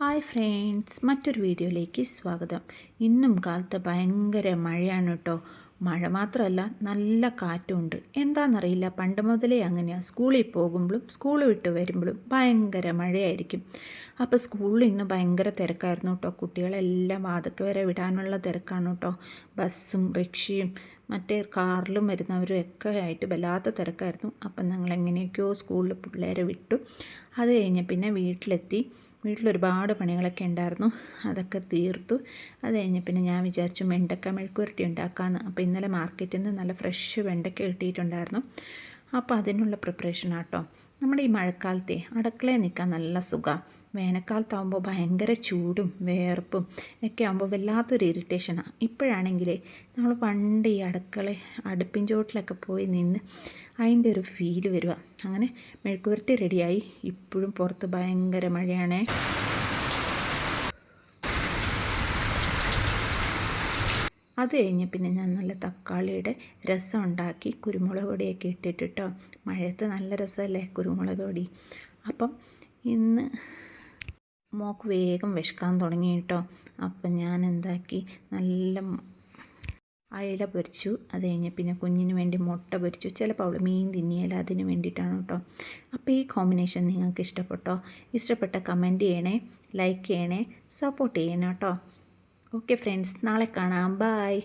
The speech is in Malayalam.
ഹായ് ഫ്രണ്ട്സ് മറ്റൊരു വീഡിയോയിലേക്ക് സ്വാഗതം. ഇന്നും കാലത്ത് ഭയങ്കര മഴയാണ് കേട്ടോ മഴ മാത്രമല്ല നല്ല കാറ്റുമുണ്ട്. എന്താണെന്നറിയില്ല പണ്ട് മുതലേ അങ്ങനെയാണ് സ്കൂളിൽ പോകുമ്പോഴും സ്കൂൾ വിട്ട് വരുമ്പോഴും ഭയങ്കര മഴയായിരിക്കും. അപ്പോൾ സ്കൂളിൽ ഇന്ന് ഭയങ്കര തിരക്കായിരുന്നു കേട്ടോ കുട്ടികളെല്ലാം വാതക്ക് വരെ വിടാനുള്ള തിരക്കാണ് കേട്ടോ ബസ്സും റിക്ഷയും മറ്റേ കാറിലും വരുന്നവരും ഒക്കെ ആയിട്ട് വല്ലാത്ത തിരക്കായിരുന്നു. അപ്പം ഞങ്ങൾ എങ്ങനെയൊക്കെയോ സ്കൂളിൽ പിള്ളേരെ വിട്ടു. അത് കഴിഞ്ഞ് പിന്നെ വീട്ടിലെത്തി. വീട്ടിൽ ഒരുപാട് പണികളൊക്കെ ഉണ്ടായിരുന്നു. അതൊക്കെ തീർത്തു. അത് കഴിഞ്ഞ് പിന്നെ ഞാൻ വിചാരിച്ചു വെണ്ടക്ക മെഴുക്കുരട്ടി ഉണ്ടാക്കാമെന്ന് അപ്പോൾ ഇന്നലെ മാർക്കറ്റിൽ നിന്ന് നല്ല ഫ്രഷ് വെണ്ടക്ക കിട്ടിയിട്ടുണ്ടായിരുന്നു. അപ്പോൾ അതിനുള്ള പ്രിപ്പറേഷൻ ആട്ടോ. നമ്മുടെ ഈ മഴക്കാലത്തെ അടുക്കളയിൽ നിൽക്കാൻ നല്ല സുഖമാണ് വേനൽക്കാലത്താകുമ്പോൾ ഭയങ്കര ചൂടും വേർപ്പും ഒക്കെ ആകുമ്പോൾ വല്ലാത്തൊരു ഇറിറ്റേഷനാണ് ഇപ്പോഴാണെങ്കിൽ നമ്മൾ പണ്ട് ഈ അടുക്കള അടുപ്പിൻ ചോട്ടിലൊക്കെ പോയി നിന്ന് അതിന്റെ ഒരു ഫീൽ വരിക അങ്ങനെ മെഴുക്കുവരട്ടി റെഡിയായി ഇപ്പോഴും പുറത്ത് ഭയങ്കര മഴയാണേ. അത് കഴിഞ്ഞ് പിന്നെ ഞാൻ നല്ല തക്കാളിയുടെ രസം ഉണ്ടാക്കി കുരുമുളക് പൊടിയൊക്കെ ഇട്ടിട്ട് മഴയത്ത് നല്ല രസമല്ലേ കുരുമുളക് പൊടി? അപ്പം ഇന്ന് മോക്ക് വേഗം വിശക്കാൻ തുടങ്ങി കേട്ടോ അപ്പം ഞാൻ എന്താക്കി? നല്ല അയല പൊരിച്ചു. അത് കഴിഞ്ഞ് പിന്നെ കുഞ്ഞിന് വേണ്ടി മുട്ട പൊരിച്ചു. ചിലപ്പോൾ അവൾ മീൻ തിന്നിയാൽ അതിന് വേണ്ടിയിട്ടാണ് കേട്ടോ. അപ്പോൾ ഈ കോമ്പിനേഷൻ നിങ്ങൾക്ക് ഇഷ്ടപ്പെട്ടോ? ഇഷ്ടപ്പെട്ട കമന്റ് ചെയ്യണേ ലൈക്ക് ചെയ്യണേ സപ്പോർട്ട് ചെയ്യണേ കേട്ടോ. ഓക്കെ ഫ്രണ്ട്സ് നാളെ കാണാം. ബായ്